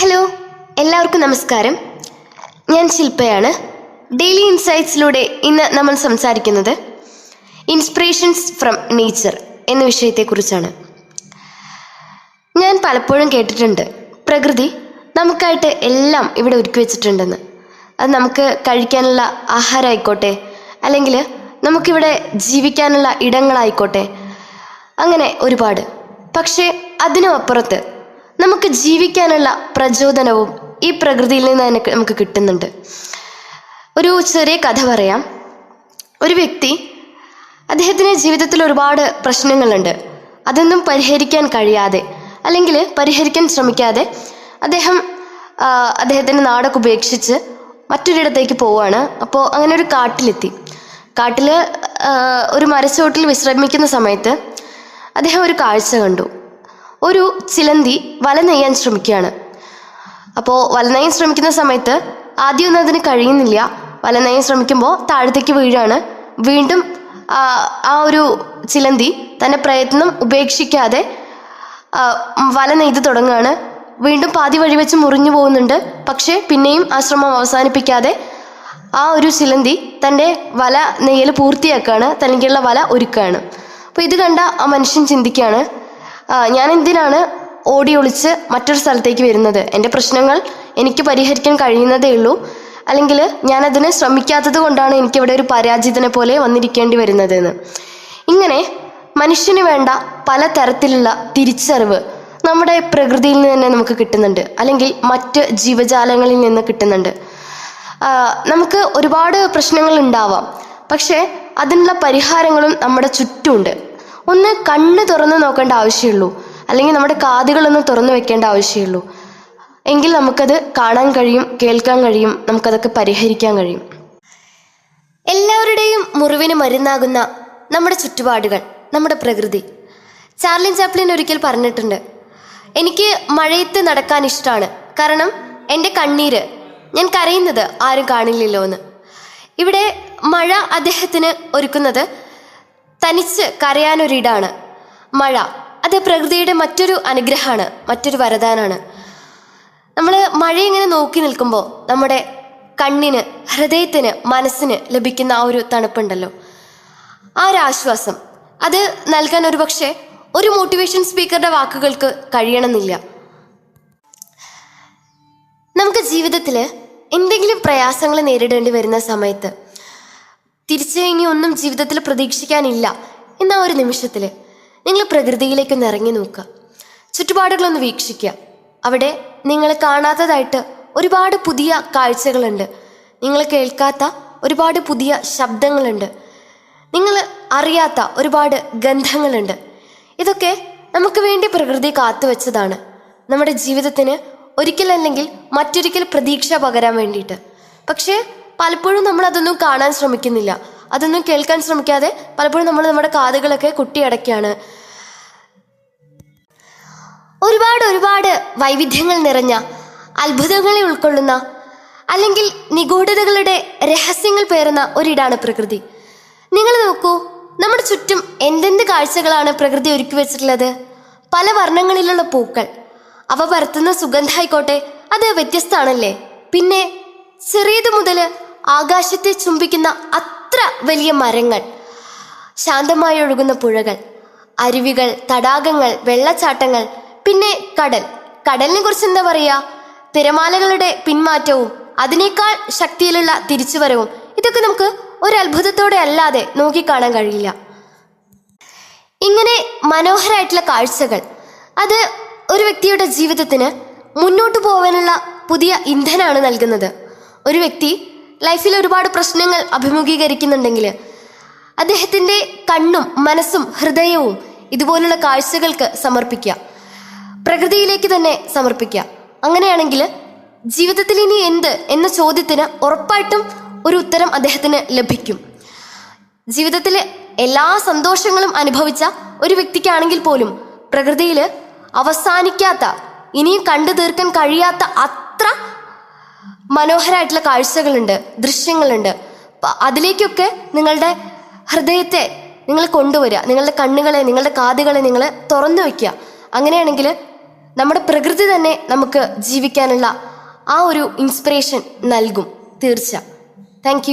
Hello എല്ലാവർക്കും നമസ്കാരം. ഞാൻ ശില്പയാണ്. ഡെയിലി ഇൻസൈറ്റ്സിലൂടെ ഇന്ന് നമ്മൾ സംസാരിക്കുന്നത് ഇൻസ്പിറേഷൻസ് ഫ്രം നേച്ചർ എന്ന വിഷയത്തെക്കുറിച്ചാണ്. ഞാൻ പലപ്പോഴും കേട്ടിട്ടുണ്ട് പ്രകൃതി നമുക്കായിട്ട് എല്ലാം ഇവിടെ ഒരുക്കി വെച്ചിട്ടുണ്ടെന്ന്. അത് നമുക്ക് കഴിക്കാനുള്ള ആഹാരമായിക്കോട്ടെ അല്ലെങ്കിൽ നമുക്കിവിടെ ജീവിക്കാനുള്ള ഇടങ്ങളായിക്കോട്ടെ അങ്ങനെ ഒരുപാട്. പക്ഷേ അതിനും അപ്പുറത്ത് നമുക്ക് ജീവിക്കാനുള്ള പ്രചോദനവും ഈ പ്രകൃതിയിൽ നിന്ന് നമുക്ക് കിട്ടുന്നുണ്ട്. ഒരു ചെറിയ കഥ പറയാം. ഒരു വ്യക്തി അദ്ദേഹത്തിന്റെ ജീവിതത്തിൽ ഒരുപാട് പ്രശ്നങ്ങളുണ്ട്. അതൊന്നും പരിഹരിക്കാൻ കഴിയാതെ അല്ലെങ്കിൽ പരിഹരിക്കാൻ ശ്രമിക്കാതെ അദ്ദേഹം അദ്ദേഹത്തിന്റെ നാടൊക്കെ ഉപേക്ഷിച്ച് മറ്റൊരിടത്തേക്ക് പോവുകയാണ്. അപ്പോൾ അങ്ങനെ ഒരു കാട്ടിലെത്തി. കാട്ടിൽ ഒരു മരച്ചുവട്ടിൽ വിശ്രമിക്കുന്ന സമയത്ത് അദ്ദേഹം ഒരു കാഴ്ച കണ്ടു. ഒരു ചിലന്തി വല നെയ്യാൻ ശ്രമിക്കുകയാണ്. അപ്പോൾ വല നെയ്യാൻ ശ്രമിക്കുന്ന സമയത്ത് ആദ്യമൊന്നും അതിന് കഴിയുന്നില്ല. വല നെയ്യാൻ ശ്രമിക്കുമ്പോൾ താഴത്തേക്ക് വീഴാണ്. വീണ്ടും ആ ഒരു ചിലന്തി തന്റെ പ്രയത്നം ഉപേക്ഷിക്കാതെ വല നെയ്ത് തുടങ്ങുകയാണ്. വീണ്ടും പാതി വഴി വെച്ച് മുറിഞ്ഞു പോകുന്നുണ്ട്. പക്ഷേ പിന്നെയും ആ ശ്രമം അവസാനിപ്പിക്കാതെ ആ ഒരു ചിലന്തി തന്റെ വല നെയ്യൽ പൂർത്തിയാക്കുകയാണ്. തനിക്കുള്ള വല ഒരുക്കുകയാണ്. അപ്പോൾ ഇത് കണ്ട ആ മനുഷ്യൻ ചിന്തിക്കുകയാണ് "ആ, ഞാൻ എന്തിനാണ് ഓടി ഒളിച്ച് മറ്റൊരു സ്ഥലത്തേക്ക് വരുന്നത്? എന്റെ പ്രശ്നങ്ങൾ എനിക്ക് പരിഹരിക്കാൻ കഴിയുന്നതേ ഉള്ളൂ. അല്ലെങ്കിൽ ഞാനതിന് ശ്രമിക്കാത്തത് കൊണ്ടാണ് എനിക്കിവിടെ ഒരു പരാജിതനെ പോലെ വന്നിരിക്കേണ്ടി വരുന്നതെന്ന്. ഇങ്ങനെ മനുഷ്യന് വേണ്ട പല തരത്തിലുള്ള തിരിച്ചറിവ് നമ്മുടെ പ്രകൃതിയിൽ നിന്ന് തന്നെ നമുക്ക് കിട്ടുന്നുണ്ട്. അല്ലെങ്കിൽ മറ്റ് ജീവജാലങ്ങളിൽ നിന്ന് കിട്ടുന്നുണ്ട്. നമുക്ക് ഒരുപാട് പ്രശ്നങ്ങൾ ഉണ്ടാവാം. പക്ഷേ അതിനുള്ള പരിഹാരങ്ങളും നമ്മുടെ ചുറ്റുമുണ്ട്. ഒന്ന് കണ്ണ് തുറന്ന് നോക്കേണ്ട ആവശ്യമുള്ളൂ. അല്ലെങ്കിൽ നമ്മുടെ കാതുകളൊന്ന് തുറന്നു വെക്കേണ്ട ആവശ്യമുള്ളൂ. എങ്കിൽ നമുക്കത് കാണാൻ കഴിയും കേൾക്കാൻ കഴിയും നമുക്കതൊക്കെ പരിഹരിക്കാൻ കഴിയും. എല്ലാവരുടെയും മുറിവിന് മരുന്നാകുന്ന നമ്മുടെ ചുറ്റുപാടുകൾ നമ്മുടെ പ്രകൃതി. ചാർലിൻ ചാപ്ലിൻ ഒരിക്കൽ പറഞ്ഞിട്ടുണ്ട് എനിക്ക് മഴയത്ത് നടക്കാൻ ഇഷ്ടമാണ്. കാരണം എന്റെ കണ്ണീര് ഞാൻ കരയുന്നത് ആരും കാണില്ലല്ലോ എന്ന് ഇവിടെ മഴ അദ്ദേഹത്തിന് ഒരുക്കുന്നത് തനിച്ച് കരയാനൊരിടാണ്. മഴ അത് പ്രകൃതിയുടെ മറ്റൊരു അനുഗ്രഹമാണ് മറ്റൊരു വരദാനാണ്. നമ്മൾ മഴ ഇങ്ങനെ നോക്കി നിൽക്കുമ്പോൾ നമ്മുടെ കണ്ണിന് ഹൃദയത്തിന് മനസ്സിന് ലഭിക്കുന്ന ആ ഒരു തണുപ്പുണ്ടല്ലോ. ആ ഒരു ആശ്വാസം അത് നൽകാൻ ഒരു പക്ഷേ ഒരു മോട്ടിവേഷൻ സ്പീക്കറുടെ വാക്കുകൾക്ക് കഴിയണമെന്നില്ല. നമുക്ക് ജീവിതത്തിൽ എന്തെങ്കിലും പ്രയാസങ്ങൾ നേരിടേണ്ടി വരുന്ന സമയത്ത് തിരിച്ച് ഇനി ഒന്നും ജീവിതത്തിൽ പ്രതീക്ഷിക്കാനില്ല. എന്ന ഒരു നിമിഷത്തിൽ നിങ്ങൾ പ്രകൃതിയിലേക്കൊന്ന് ഇറങ്ങി നോക്കുക. ചുറ്റുപാടുകളൊന്ന് വീക്ഷിക്കുക. അവിടെ നിങ്ങൾ കാണാത്തതായിട്ട് ഒരുപാട് പുതിയ കാഴ്ചകളുണ്ട്. നിങ്ങൾ കേൾക്കാത്ത ഒരുപാട് പുതിയ ശബ്ദങ്ങളുണ്ട്. നിങ്ങൾ അറിയാത്ത ഒരുപാട് ഗന്ധങ്ങളുണ്ട്. ഇതൊക്കെ നമുക്ക് വേണ്ടി പ്രകൃതി കാത്തുവെച്ചതാണ് നമ്മുടെ ജീവിതത്തിന് ഒരിക്കലല്ലെങ്കിൽ മറ്റൊരിക്കൽ പ്രതീക്ഷ പകരാൻ വേണ്ടിയിട്ട്. പക്ഷേ പലപ്പോഴും നമ്മൾ അതൊന്നും കാണാൻ ശ്രമിക്കുന്നില്ല. അതൊന്നും കേൾക്കാൻ ശ്രമിക്കാതെ പലപ്പോഴും നമ്മൾ നമ്മുടെ കാതുകളൊക്കെ കുട്ടിയടക്കുകയാണ് ഒരുപാട് ഒരുപാട് വൈവിധ്യങ്ങൾ നിറഞ്ഞ അത്ഭുതങ്ങളെ ഉൾക്കൊള്ളുന്ന അല്ലെങ്കിൽ നിഗൂഢതകളുടെ രഹസ്യങ്ങൾ പേറുന്ന ഒരിടാണ് പ്രകൃതി. നിങ്ങൾ നോക്കൂ നമ്മുടെ ചുറ്റും എന്തെന്ത് കാഴ്ചകളാണ് പ്രകൃതി ഒരുക്കി വെച്ചിട്ടുള്ളത്? പല വർണങ്ങളിലുള്ള പൂക്കൾ. അവ പരത്തുന്ന സുഗന്ധമായിക്കോട്ടെ അത് വ്യത്യസ്തമാണല്ലേ? പിന്നെ ചെറിയത് മുതൽ ആകാശത്തെ ചുംബിക്കുന്ന അത്ര വലിയ മരങ്ങൾ ശാന്തമായി ഒഴുകുന്ന പുഴകൾ അരുവികൾ തടാകങ്ങൾ വെള്ളച്ചാട്ടങ്ങൾ പിന്നെ കടൽ. കടലിനെ കുറിച്ച് എന്താ പറയാ തിരമാലകളുടെ പിന്മാറ്റവും അതിനേക്കാൾ ശക്തിയിലുള്ള തിരിച്ചുവരവും. ഇതൊക്കെ നമുക്ക് ഒരു അത്ഭുതത്തോടെ അല്ലാതെ നോക്കിക്കാണാൻ കഴിയില്ല. ഇങ്ങനെ മനോഹരമായിട്ടുള്ള കാഴ്ചകൾ. അത് ഒരു വ്യക്തിയുടെ ജീവിതത്തിന് മുന്നോട്ട് പോകാനുള്ള പുതിയ ഇന്ധനാണ് നൽകുന്നത്. ഒരു വ്യക്തി ലൈഫിൽ ഒരുപാട് പ്രശ്നങ്ങൾ അഭിമുഖീകരിക്കുന്നുണ്ടെങ്കിൽ അദ്ദേഹത്തിന്റെ കണ്ണും മനസ്സും ഹൃദയവും ഇതുപോലുള്ള കാഴ്ചകൾക്ക് സമർപ്പിക്കുക. പ്രകൃതിയിലേക്ക് തന്നെ സമർപ്പിക്കുക. അങ്ങനെയാണെങ്കിൽ ജീവിതത്തിൽ ഇനി എന്ത് എന്ന ചോദ്യത്തിന് ഉറപ്പായിട്ടും ഒരു ഉത്തരം അദ്ദേഹത്തിന് ലഭിക്കും. ജീവിതത്തിൽ എല്ലാ സന്തോഷങ്ങളും അനുഭവിച്ച ഒരു വ്യക്തിക്കാണെങ്കിൽ പോലും പ്രകൃതിയിൽ അവസാനിക്കാത്ത ഇനിയും കണ്ടു തീർക്കാൻ കഴിയാത്ത മനോഹരമായിട്ടുള്ള കാഴ്ചകളുണ്ട് ദൃശ്യങ്ങളുണ്ട്. അതിലേക്കൊക്കെ നിങ്ങളുടെ ഹൃദയത്തെ നിങ്ങൾ കൊണ്ടുവരിക നിങ്ങളുടെ കണ്ണുകളെ നിങ്ങളുടെ കാതുകളെ നിങ്ങൾ തുറന്നു വയ്ക്കുക. അങ്ങനെയാണെങ്കിൽ നമ്മുടെ പ്രകൃതി തന്നെ നമുക്ക് ജീവിക്കാനുള്ള ആ ഒരു ഇൻസ്പിറേഷൻ നൽകും. തീർച്ച താങ്ക്